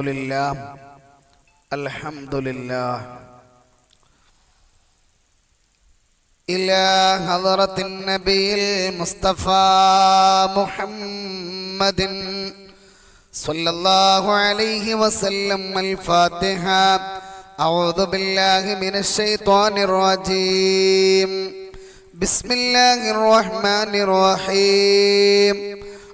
لله الحمد لله إلى حضرة النبي المصطفى محمد صلى الله عليه وسلم الفاتحة أعوذ بالله من الشيطان الرجيم بسم الله الرحمن الرحيم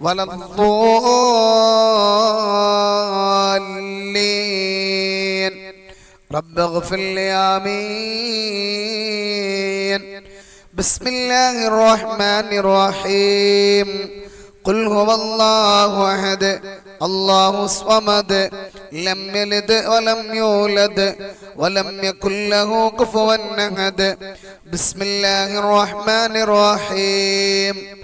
ولا الضالين. رب اغفر لي آمين. بسم الله الرحمن الرحيم. قل هو الله أحد الله الصمد لم يلد ولم يولد ولم يكن له كفوا أحد. بسم الله الرحمن الرحيم.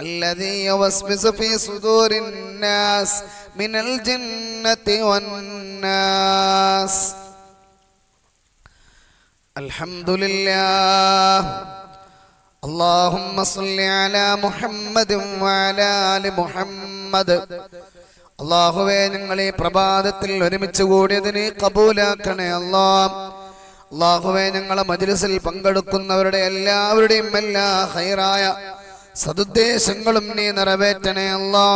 الذي يوسوس في صدور الناس من الجنة والناس الحمد لله اللهم صل على محمد وعلى آل محمد അള്ളാഹുവേ നിങ്ങൾ ഈ പ്രഭാതത്തിൽ ഒരുമിച്ച് കൂടിയതിനെ കബൂലാക്കണേ അല്ലാ അള്ളാഹുവേ ഞങ്ങളെ മജ്ലിസിൽ പങ്കെടുക്കുന്നവരുടെ എല്ലാവരുടെയും എല്ലാ ഹൈറായ സതുദ്ദേശങ്ങളും നീ നിറവേറ്റണേ അല്ലാ.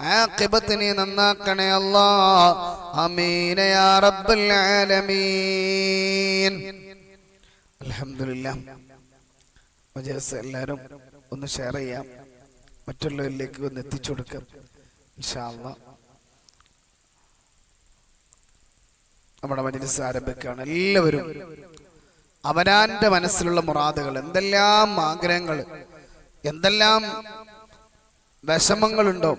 ആഖിബത്ത് നീ നന്നാക്കണേ അല്ലാ. അമീന യാ റബ്ബൽ ആലമീൻ. അൽഹംദുലില്ലാ. മജ്ലിസ് എല്ലാവരും ഒന്ന് ഷെയർ ചെയ്യാം. മറ്റുള്ളവരിലേക്ക് ഒന്ന് എത്തിച്ചു കൊടുക്കാം. ഇൻഷാ അല്ലാ നമ്മുടെ മജ്ലിസ് ആരംഭിക്കുകയാണ്. എല്ലാവരും അവനാന്റെ മനസ്സിലുള്ള മുറാദുകൾ എന്തെല്ലാം ആഗ്രഹങ്ങൾ എന്തെല്ലാം വിഷമങ്ങളുണ്ടോ?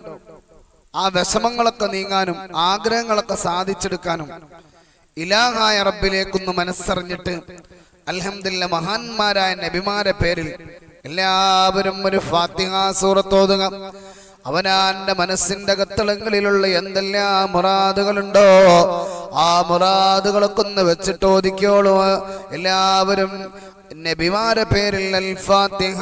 ആ വിഷമങ്ങളൊക്കെ നീങ്ങാനും ആഗ്രഹങ്ങളൊക്കെ സാധിച്ചെടുക്കാനും ഇലാഹായ റബ്ബിലേക്കൊന്ന് മനസ്സറിഞ്ഞിട്ട് അലഹമില്ല മഹാന്മാരായ നബിമാരെ പേരിൽ എല്ലാവരും ഒരു ഫാത്തിഹ സൂറത്തോതുക അവനാന്റെ മനസ്സിന്റെ കത്തളങ്ങളിലുള്ള എന്തെല്ലാം മുറാദുകളുണ്ടോ ആ മുറാദുകളൊക്കെ ഒന്ന് വെച്ചിട്ട് ഓദിക്കോളൂ എല്ലാവരും നബിമാരെ പേരിൽ അൽ ഫാത്തിഹ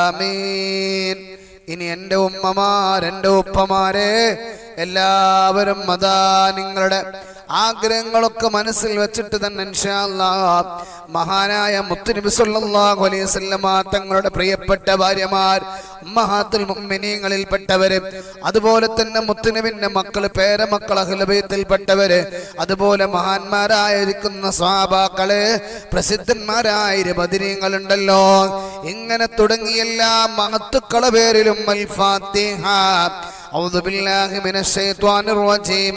ആമീൻ. ഇനി എന്റെ ഉമ്മമാർ എന്റെ ഉപ്പമാരെ എല്ലാവരും അതാ നിങ്ങളുടെ ആഗ്രഹങ്ങളൊക്കെ മനസ്സിൽ വെച്ചിട്ട് തന്നെ മഹാനായ മുത്തുനബി സല്ലല്ലാഹു അലൈഹി വസല്ലമ തങ്ങളുടെ പ്രിയപ്പെട്ട ഭാര്യമാർ മഹാത്തുൽ മുഅ്മിനീങ്ങളിൽപ്പെട്ടവര് അതുപോലെ തന്നെ മുത്തുനബിന്റെ മക്കൾ പേരമക്കൾ അഹ്ലബൈത്തിൽപ്പെട്ടവര് അതുപോലെ മഹാന്മാരായിരിക്കുന്ന സ്വാഭാക്കൾ പ്രസിദ്ധന്മാരായ ബദിരീങ്ങളുണ്ടല്ലോ. ഇങ്ങനെ തുടങ്ങിയ എല്ലാ മഹത്തുക്കളെ പേരിലും അൽ ഫാത്തിഹ ഔദു ബില്ലാഹി മിനശ് ശൈത്വാനിർ റജീം.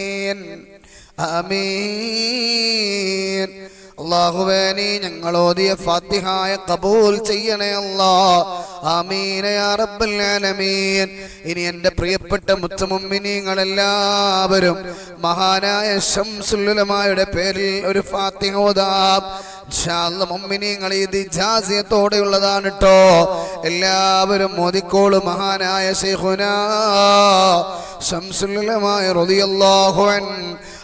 آمين അള്ളാഹുവേ നീ ഞങ്ങൾ ഓതിയ ഫാത്തിഹായ കബൂൽ ചെയ്യണേ അല്ലാ. ഇനി എന്റെ പ്രിയപ്പെട്ട മുത്തമുമ്മിനിങ്ങളെല്ലാവരും മഹാനായ ശംസുല്ലുലമായുടെ പേരിൽ ഒരു ഫാത്തിഹ ഇത് ഇജാസിയത്തോടെയുള്ളതാണ് കേട്ടോ എല്ലാവരും മോദിക്കോൾ മഹാനായ ശൈഖുന. ശംസുല്ലുലമായ റൊതിയല്ലാഹുവൻ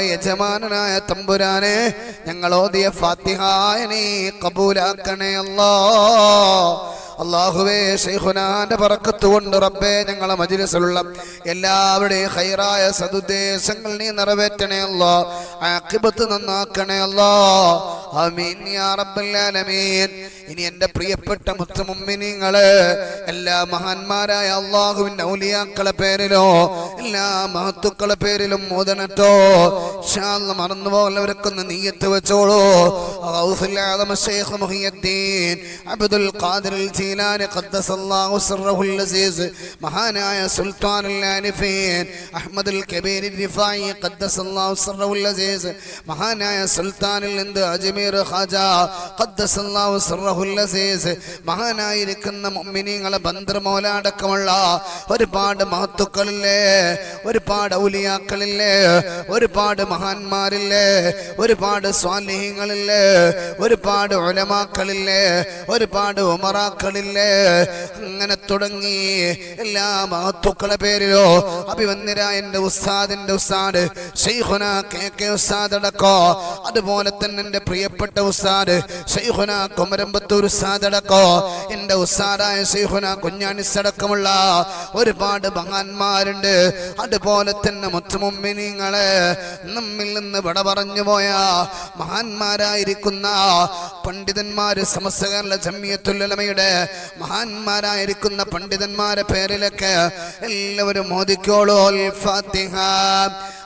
യജമാനായ തമ്പുരാനെ ഞങ്ങൾ ഓതിയ ഫാത്തിഹായനെ കബൂലാക്കണേ അല്ലോ. അള്ളാഹുവേ ഷെയ്ഖുനാന്റെ പറക്കത്ത് കൊണ്ട് റബ്ബേ ഞങ്ങളെ മജിലിസിലുള്ള എല്ലാവരുടെയും ഹൈറായ സതുദ്ദേശങ്ങൾ നീ നിറവേറ്റണേ അല്ലോ. ആക്കിബത്ത് നന്നാക്കണേ അല്ലോ. അമീൻ യാ ഇനി എന്റെ പ്രിയപ്പെട്ട മുത്തമുമ്മിനിങ്ങൾ എല്ലാ മഹാന്മാരായ അള്ളാഹുവിന്റെ ഔലിയാക്കളെ പേരിലോ എല്ലാ മഹത്തുക്കളെ പേരിലും മോദനട്ടോ മറന്നു പോലവർക്കൊന്ന് നീയത്ത് വെച്ചോളൂ. അബ്ദുൽ ഖാദിർ മഹാനായ സുൽത്താൻ അഹമ്മദുൽ കബീർ മഹാനായ സുൽത്താനിൽ നിന്ന് അജ്മീർ ഖാജ ഖദ്ദസല്ലാഹു അസീസ് മഹാനായിരിക്കുന്ന മുഅ്മിനീങ്ങളെ ബന്ധ്രമോലടക്കമുള്ള ഒരുപാട് മഹത്തുക്കളില്ലേ ഒരുപാട് ഔലിയാക്കളില്ലേ ഒരുപാട് മഹാന്മാരില്ലേ ഒരുപാട് സ്വാലിഹ്യങ്ങളില്ലേ ഒരുപാട് ഒലമാക്കളില്ലേ ഒരുപാട് ഉമറാക്കളില്ലേ. അങ്ങനെ തുടങ്ങി എല്ലാ മഹത്തുക്കളെ പേരിലോ അഭിവന്യരായ എന്റെ ഉസ്താദിന്റെ ഉസ്താദ് ഷെയ്ഖുന കെ കെ ഉസ്താദ് അടക്കോ അതുപോലെ തന്നെ എന്റെ പ്രിയപ്പെട്ട ഉസ്താദ് ഷെയ്ഖുന കുമരമ്പത്തൂർ ഉസ്താദ് സാധടക്കോ എന്റെ ഉസ്താദായ ഷെയ്ഖുന കുഞ്ഞാനിസടക്കമുള്ള ഒരുപാട് മഹാന്മാരുണ്ട് അതുപോലെ തന്നെ മുത്തുമുമ്മിനിങ്ങളെ നമ്മിൽ നിന്ന് വിട പറഞ്ഞു പോയ മഹാന്മാരായിരിക്കുന്ന പണ്ഡിതന്മാര് സമസ്തകാല ജമ്മിയത്തുല്ലമയുടെ മഹാന്മാരായിരിക്കുന്ന പണ്ഡിതന്മാരെ പേരിലൊക്കെ എല്ലാവരും മോദിക്കോളൂ ഫാത്തിഹ.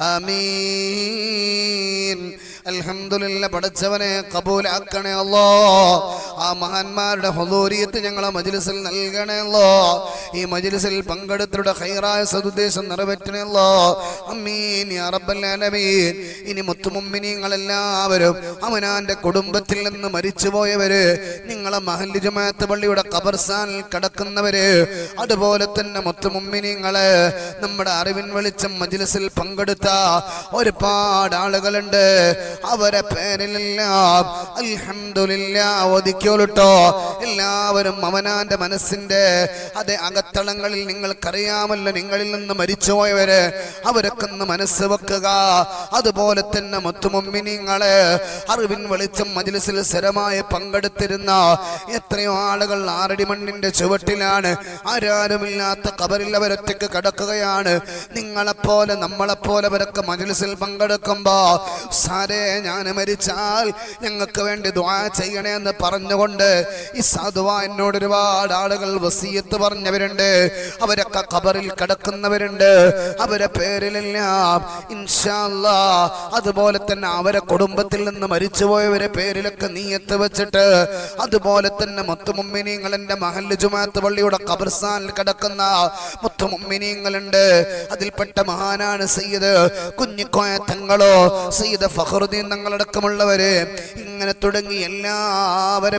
ആമീൻ. അൽഹംദുലില്ല പഠിച്ചവനെ കബൂലാക്കണേ അല്ലോ ആ മഹാന്മാരുടെ ഹൊദൂരിയത്ത് ഞങ്ങളെ മജ്ലിസിൽ നൽകണല്ലോ. ഈ മജ്ലിസിൽ പങ്കെടുത്തരുടെ ഹൈറായ സതുദ്ദേശം നിറവേറ്റണല്ലോ. അമ്മീൻ ആലമീൻ. ഇനി മുത്തുമുമ്മിനിങ്ങളെല്ലാവരും അവനാന്റെ കുടുംബത്തിൽ നിന്ന് മരിച്ചുപോയവര് നിങ്ങളെ മഹല്ലി ജമാഅത്ത് പള്ളിയുടെ കബർസാനിൽ കിടക്കുന്നവര് അതുപോലെ തന്നെ മുത്തുമുമ്മിനിങ്ങൾ നമ്മുടെ അറിവിൻ വെളിച്ചം മജ്ലിസിൽ പങ്കെടുത്ത ഒരുപാട് ആളുകളുണ്ട്. അവരെ പേരിലെല്ലാം അൽഹംദുലില്ലാ ഒതുക്കിയോളിട്ടോ എല്ലാവരും അവനാന്റെ മനസ്സിന്റെ അതേ അകത്തളങ്ങളിൽ നിങ്ങൾക്കറിയാമല്ലോ നിങ്ങളിൽ നിന്ന് മരിച്ചുപോയവര്. അവരൊക്കെ ഒന്ന് മനസ്സ് വെക്കുക. അതുപോലെ തന്നെ മുത്തുമമ്മിനിങ്ങളെ അറിവിൻ വെളിച്ചം മജിലിസിൽ സ്ഥിരമായി പങ്കെടുത്തിരുന്ന എത്രയോ ആളുകൾ ആറടി മണ്ണിന്റെ ചുവട്ടിലാണ്. ആരാരുമില്ലാത്ത കബറിൽ അവരൊറ്റയ്ക്ക് കിടക്കുകയാണ്. നിങ്ങളെപ്പോലെ നമ്മളെപ്പോലെ അവരൊക്കെ മജിലിസിൽ പങ്കെടുക്കുമ്പോ സാരേ ഞാൻ മരിച്ചാൽ ഞങ്ങൾക്ക് വേണ്ടി ദ്വാ ചെയ്യണേ എന്ന് പറഞ്ഞുകൊണ്ട് ഈ സാധുവ എന്നോട് ഒരുപാട് ആളുകൾ വസീയത്ത് പറഞ്ഞവരുണ്ട്. അവരൊക്കെ ഖബറിൽ കിടക്കുന്നവരുണ്ട്. അവരെ പേരിലെല്ലാം ഇൻഷാല്ലാ അതുപോലെ തന്നെ അവരെ കുടുംബത്തിൽ നിന്ന് മരിച്ചുപോയവരെ പേരിലൊക്കെ നീയത്ത് വെച്ചിട്ട് അതുപോലെ തന്നെ മുത്തുമുമ്മിനീങ്ങൾ എന്റെ മഹല്ല് ജുമാത്ത് പള്ളിയുടെ ഖബർസ്ഥാനിൽ കിടക്കുന്ന മുത്തുമുമ്മിനിങ്ങളുണ്ട്. അതിൽപ്പെട്ട മഹാനാണ് സയ്യിദ് കുഞ്ഞിക്കോയ തങ്ങളോ സയ്യിദ് ഫഖറുദ്ദീൻ തങ്ങളടക്കമുള്ളവര്. ഇങ്ങനെ തുടങ്ങി എല്ലാവരുടെ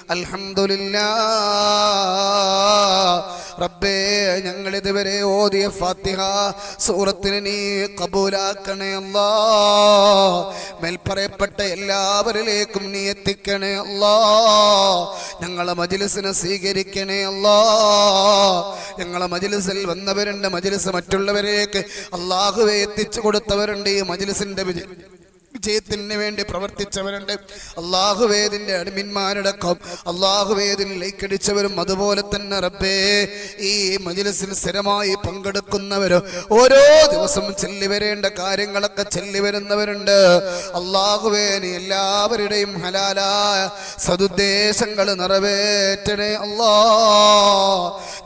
അൽഹംദുലില്ലാ റബ്ബേ ഞങ്ങൾ ഇതുവരെ ഓതിയ ഫാത്തിഹ സൂറത്തിന് നീ കബൂലാക്കണേ അല്ലാ. മേൽപ്പറയപ്പെട്ട എല്ലാവരിലേക്കും നീ എത്തിക്കണേ അല്ലാ. ഞങ്ങളെ മജിലിസിനെ സ്വീകരിക്കണേ അല്ലാ. ഞങ്ങളെ മജിലിസിൽ വന്നവരുണ്ട് മജിലിസ് മറ്റുള്ളവരേക്ക് അള്ളാഹുവെ എത്തിച്ചു കൊടുത്തവരുണ്ട് ഈ മജിലിസിന്റെ വിജയം. വിജയത്തിന് വേണ്ടി പ്രവർത്തിച്ചവരുണ്ട്. അള്ളാഹുവേദിന്റെ അടിമിന്മാരടക്കം അള്ളാഹുവേദിന് ലൈക്കടിച്ചവരും അതുപോലെ തന്നെ റബ്ബേ. ഈ മജിലിസിൽ സ്ഥിരമായി പങ്കെടുക്കുന്നവരും ഓരോ ദിവസം ചെല്ലി വരേണ്ട കാര്യങ്ങളൊക്കെ ചെല്ലി വരുന്നവരുണ്ട്. അള്ളാഹുവേന് എല്ലാവരുടെയും ഹലാലായ സതുദ്ദേശങ്ങൾ നിറവേറ്റണേ അല്ലാ.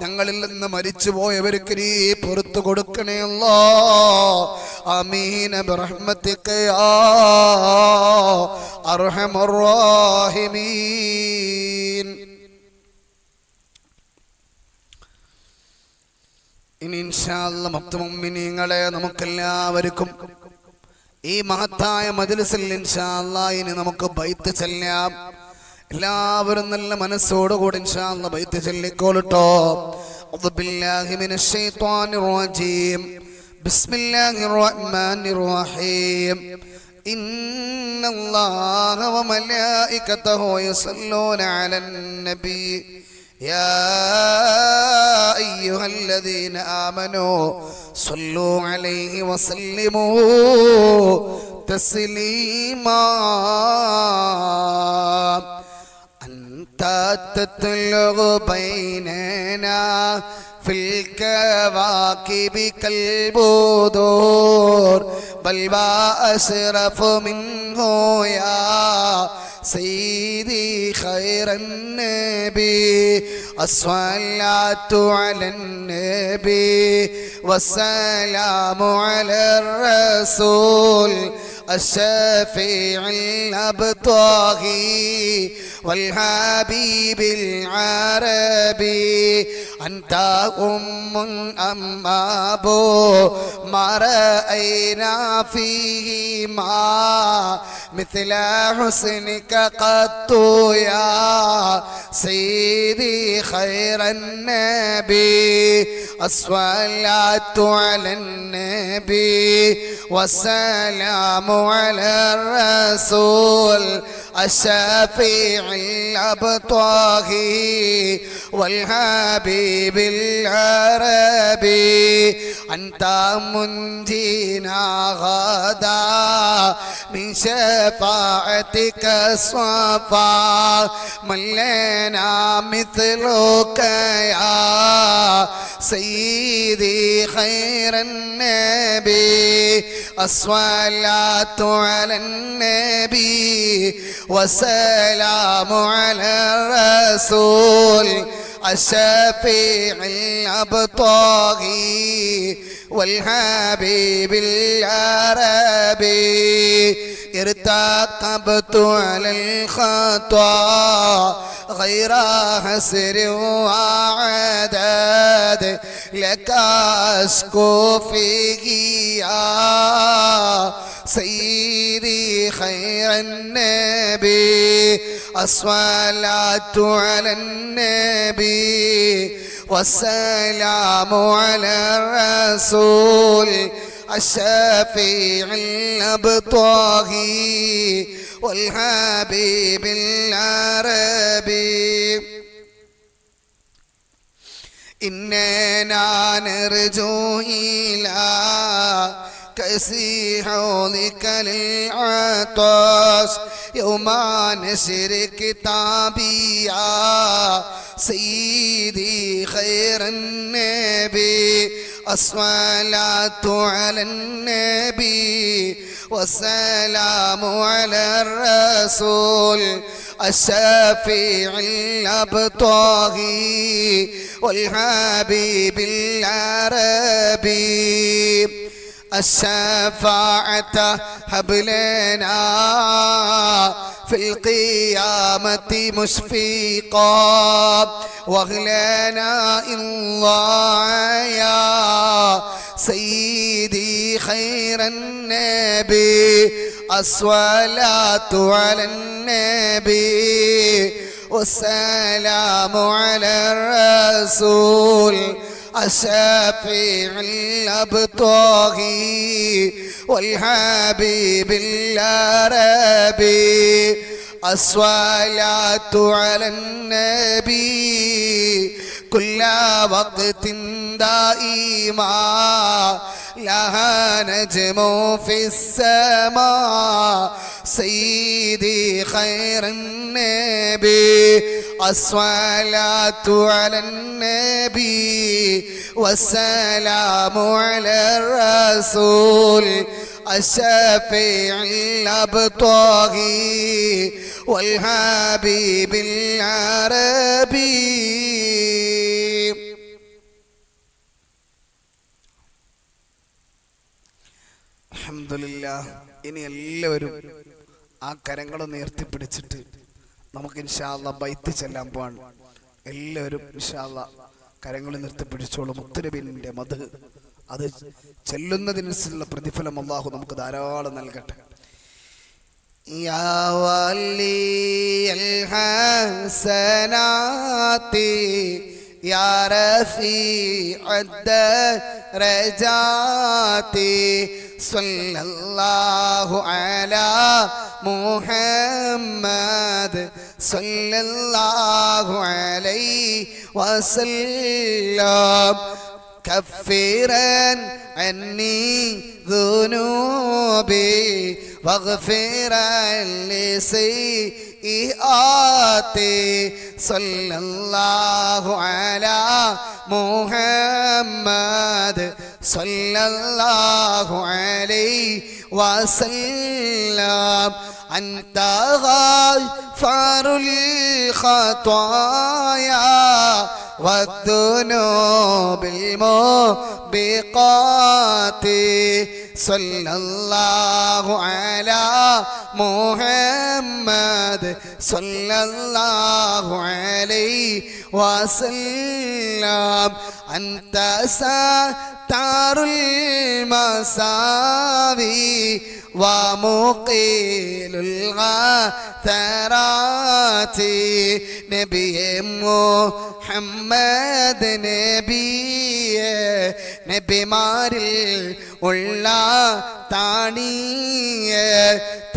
ഞങ്ങളിൽ നിന്ന് മരിച്ചുപോയവർക്ക് നീ പുറത്തു കൊടുക്കണേ അല്ലാ. അമീന ബിറഹ്മത്തിക അർഹമറാഹിമീൻ. ഇനി ഇൻഷാല്ല മുക്തമുമ്മിനിങ്ങളെ നമുക്കെല്ലാവർക്കും ഈ മഹത്തായ മജിലിസിൽ ഇൻഷാല്ല ഇനി നമുക്ക് ബൈത്ത് ചെല്ലാം. എല്ലാവരും നല്ല മനസ്സോടുകൂടി ഇൻഷാല്ല ബൈത്ത് ചെല്ലിക്കോളിട്ടോ. ബിസ്മില്ലാഹിർ റഹ്മാനിർ റഹീം. الشيطان الرجيم بسم الله الرحمن الرحيم إن الله وملائكته يصلون على النبي يا أيها الذين آمنوا صلوا عليه وسلموا تسليما أنت تتلغ بيننا في الكواكب كالبدور بل وأشرف منه يا سيدي خير النبي الصلاة على النبي والسلام على الرسول الشفيع الأبطاغي والحبيب العربي أنت أم أم أبو ما رأينا فيهما مثل حسنك قط يا سيدي خير النبي الصلاة على النبي والسلام على الرسول. الشفيع الأبطاغي والحبيب العربي أنت منجينا غدا من شفاعتك الصفا من لنا مثلك يا سيدي خير النبي الصلاة على النبي والسلام على الرسول الشفيع الأبطاغي والحبيب العربي. ارتقبت على الخطا غير حسر وعدد لك أشكو فيك يا سيدي خير النبي. الصلاة على النبي والسلام على الرسول. الشفيع الأبطاهي والحبيب العربي. إننا نرجو إلى كسي حوضك للعطش يوم نشر كتابي يا سيدي خير النبي. الصلاة على النبي والسلام على الرسول الشفيع الأبطاهي والحبيب العربي. الشفاعة هب لنا في القيامة مشفقا. واغلنا الله يا سيدي خير النبي الصلاة على النبي. والسلام على الرسول. الشفيع الأبطاهي والحبيب العربي الصلاة على النبي كل وقت دائما لها نجم في السماء. سيدي خير النبي الصلاة على النبي والسلام على الرسول الشفيع الأبطاهي والحبيب العربي. അൽഹംദുലില്ലാ ഇനി എല്ലാവരും ആ കരങ്ങളൊന്ന് ഉയർത്തിപ്പിടിച്ചിട്ട് നമുക്ക് ഇൻഷാല്ല ബൈത്ത് ചെല്ലാൻ പോവാണ് എല്ലാവരും ഇൻഷാല്ല കരങ്ങൾ നിർത്തിപ്പിടിച്ചോളൂ മുത്തുനബിന്റെ മത് അത് ചെല്ലുന്നതിനനുസരിച്ചുള്ള പ്രതിഫലം അള്ളാഹു നമുക്ക് ധാരാളം നൽകട്ടെ يا ولي الحسنات يا رفيع الدرجات صلى الله على محمد. صلى الله عليه وسلم. كفرا عني ذنوبي واغفرا لسيئاتي. صلى الله على محمد. صلى الله عليه وسلم. أنت غافر الخطايا والذنوب الموبقات. صلى الله على محمد صلى الله عليه وسلم. أنت ستار المساوي ومقيل الغثرات نبي محمد نبي نبي مارل ഉള്ള താണിയ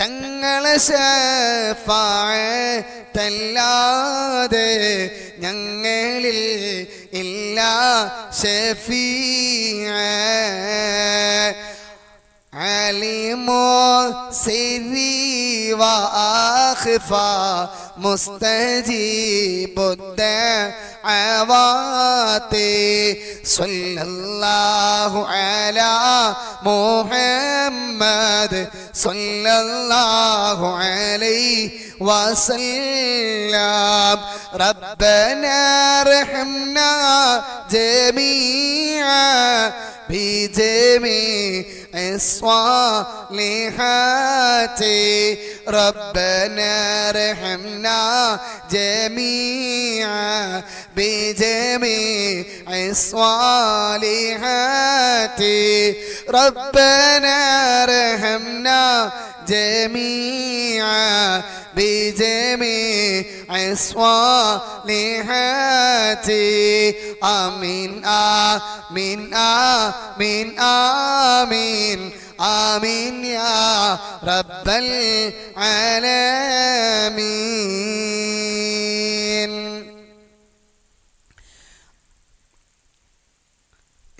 തങ്ങളെ തല്ലാതെ ഞങ്ങളിൽ ഇല്ല ഷഫീ عليم سري وأخفى مستجيب الدعوات. صلى الله على محمد. صلى الله عليه وسلم. ربنا ارحمنا جميعا. بجميع الصالحات. ربنا ارحمنا جميعا بجميع الصالحات. ربنا ارحمنا جميعا بجميع الصالحات آمين آمين آمين آمين آمين يا رب العالمين.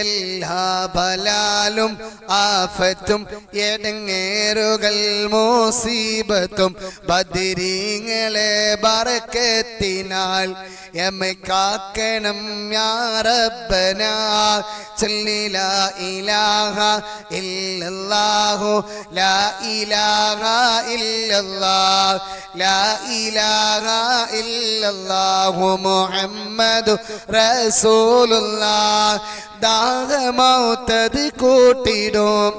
എല്ലാ ഫലാലും ആഫത്തും എടങ്ങേറുകൾ മോസീബത്തും ബദിരീങ്ങളെ ബറക്കത്തിനാൽ എമക്കാക്കണം യാറബന ചൊല്ലില ഇലാഹ ഇല്ലല്ലാഹു ലാ ഇലാഹ ഇല്ലല്ലാഹ് ലാ ഇലാഹ ഇല്ലല്ലാഹു മുഹമ്മദു റസൂലുള്ളാഹ് அல்லாஹ மௌத்தது கூட்டிடும்.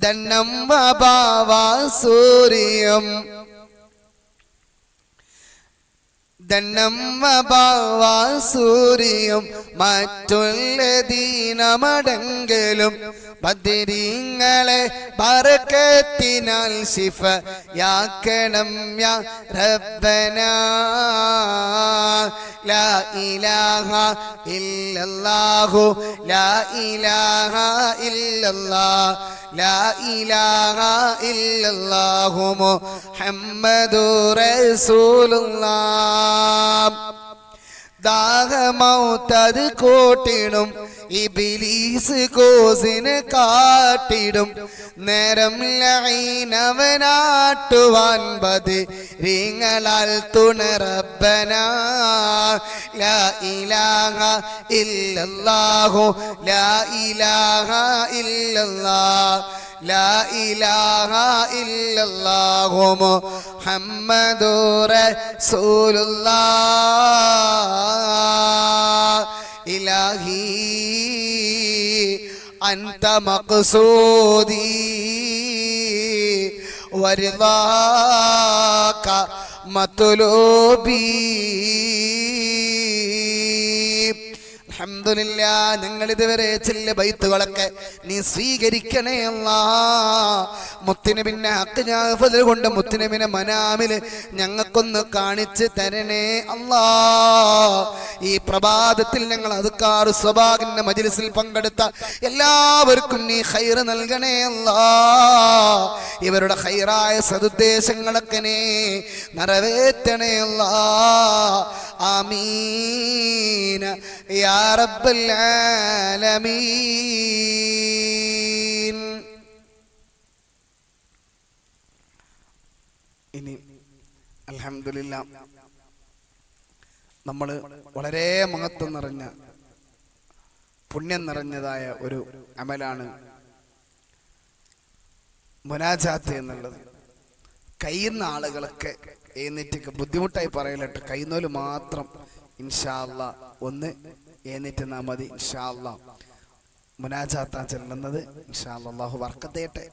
தன்னம் பாவா சூரியம். ദണ്ണം സൂര്യം മറ്റുള്ളതീനമടങ്കലും ബദിരീങ്ങളെ പറക്കത്തിനാൽ ശിഫ യാക്കണം യാ റബ്ബന. ലാ ഇലാഹ ഇല്ലല്ലാഹു ലാ ഇലാഹ ഇല്ലല്ലാഹ് ലാ ഇലാഹ ഇല്ലല്ലാഹു മുഹമ്മദു റസൂലുള്ളാഹ് ദാഹമൗത്തത് കോട്ടിടും ഈ ബിലീസ് കോസിന് കാട്ടിടും. നേരം ലൈനവനാട്ടുവാൻ ബതി റീങ്ങളാൽ തുണറബന ലാ ഇലാഹ ഇല്ലല്ലാഹു ലാ ഇലാഹ ഇല്ലല്ലാഹ് ലാ ഇലാഹ ഇല്ലല്ലാഹു മുഹമ്മദു സൂലുള്ള ഇലാഹി അൻത മഖ്സൂദി. വരിദാക മത്ലൂബി അൽഹംദുലില്ല നിങ്ങൾ ഇതുവരെ ചില ബൈത്തുകളൊക്കെ നീ സ്വീകരിക്കണേ മുത്തിന് പിന്നെ ഹക്ക് ഞാഫതിൽ കൊണ്ട് മുത്തിനബിനെ മനാമിൽ ഞങ്ങൾക്കൊന്ന് കാണിച്ച് തരണേ അല്ലാ. ഈ പ്രഭാതത്തിൽ ഞങ്ങൾ അതുക്കാറ് സ്വഭാഗിന്റെ മജിലിസിൽ പങ്കെടുത്ത എല്ലാവർക്കും നീ ഹൈറ് നൽകണേ അല്ലാ. ഇവരുടെ ഹൈറായ സതുദ്ദേശങ്ങളൊക്കെ നീ നിറവേറ്റണേ അല്ലാ. ആമീന യാ റബ്ബൽ العالمين ഇനി അൽഹംദുലില്ല നമ്മൾ വളരെ മഹത്വം നിറഞ്ഞ പുണ്യം നിറഞ്ഞതായ ഒരു അമലാണ് മുനാജാത്ത് എന്നുള്ളത്. കയ്യുന്ന ആളുകളൊക്കെ എഴുന്നേറ്റ് ബുദ്ധിമുട്ടായി പറയലട്ടെ കയ്യുന്നോൽ മാത്രം ഇൻഷാല്ല ഒന്ന് എഴുന്നേറ്റ് നാ മതി ഇൻഷാല്ല മുനാജാത്താ ചെല്ലുന്നത് ഇൻഷാല്ല അള്ളാഹു വർക്കത്തേട്ടെ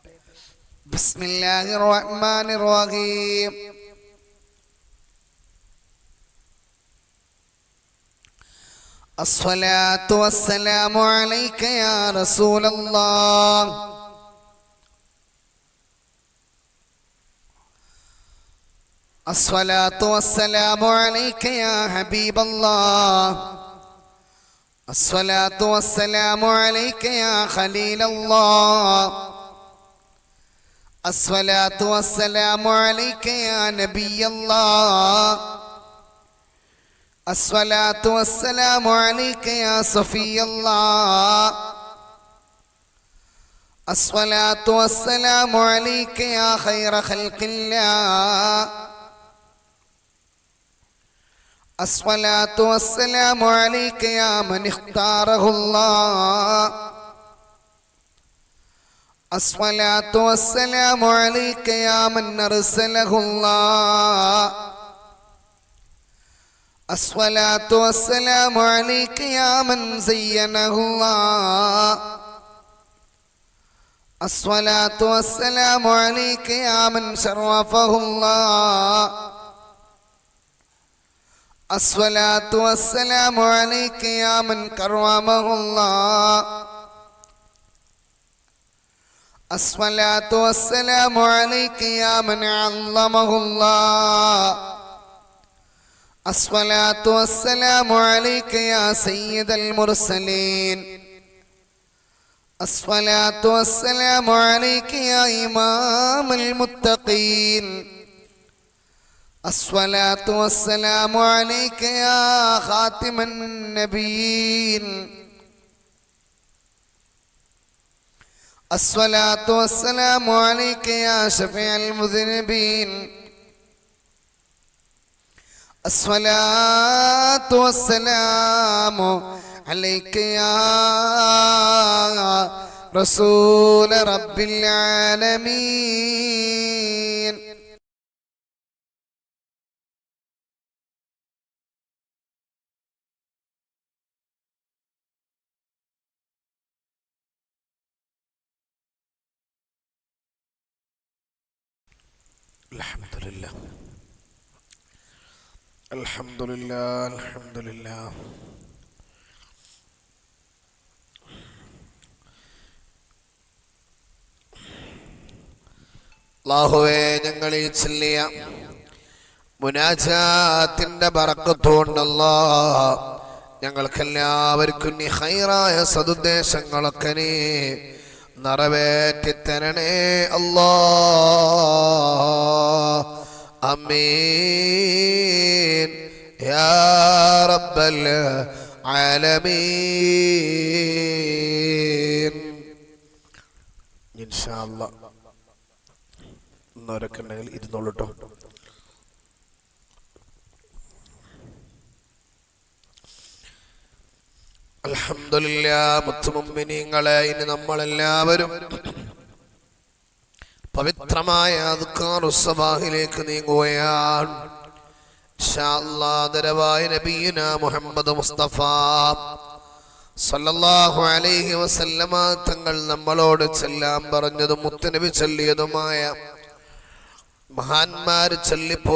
ബിസ്മില്ലാഹിർ റഹ്മാനിർ റഹീം الصلاة والسلام عليك يا رسول الله الصلاة والسلام عليك يا حبيب الله الصلاة والسلام عليك يا خليل الله. الصلاة والسلام عليك يا نبي الله. الصلاة والسلام عليك يا صفي الله. الصلاة والسلام عليك يا خير خلق الله. الصلاة والسلام عليك يا من اختاره الله. الصلاة والسلام عليك يا من أرسله الله. الصلاة والسلام عليك يا من زينه الله. الصلاة والسلام عليك يا من شرفه الله. الصلاة والسلام عليك يا من كرمه الله. الصلاة والسلام عليك يا من عظمه الله. الصلاة والسلام عليك يا سيد المرسلين. الصلاة والسلام عليك يا إمام المتقين. الصلاة والسلام عليك يا خاتم النبيين. الصلاة والسلام عليك يا شفيع المذنبين. الصلاة والسلام عليك يا رسول رب العالمين. الحمد لله الحمد لله الحمد لله അള്ളാഹുവേ ഞങ്ങൾ ഈ ചൊല്ലിയ മുനാജാത്തിന്റെ ബറക്കത്തോണ്ടല്ലോ ഞങ്ങൾക്കെല്ലാവർക്കും നീ ഹൈറായ സതുദ്ദേശങ്ങളൊക്കെ നീ നിറവേറ്റി തരണേ അല്ലാ അമീൻ. യാ റബ്ബൽ ആലമീൻ ഇൻഷാ ഉണ്ടെങ്കിൽ മുത്തുമുമ്മിനീങ്ങളെ ഇനി നമ്മളെല്ലാവരും പവിത്രമായ അതുക്കാറുസബാഹിലേക്ക് നീങ്ങുകയാണ്. നബീന മുഹമ്മദ് മുസ്തഫ സല്ലല്ലാഹു അലൈഹി വസല്ലമ തങ്ങൾ നമ്മളോട് ചെല്ലാൻ പറഞ്ഞതും മുത്തനബി ചൊല്ലിയതുമായ മഹാന്മാര് ചൊല്ലിപ്പോ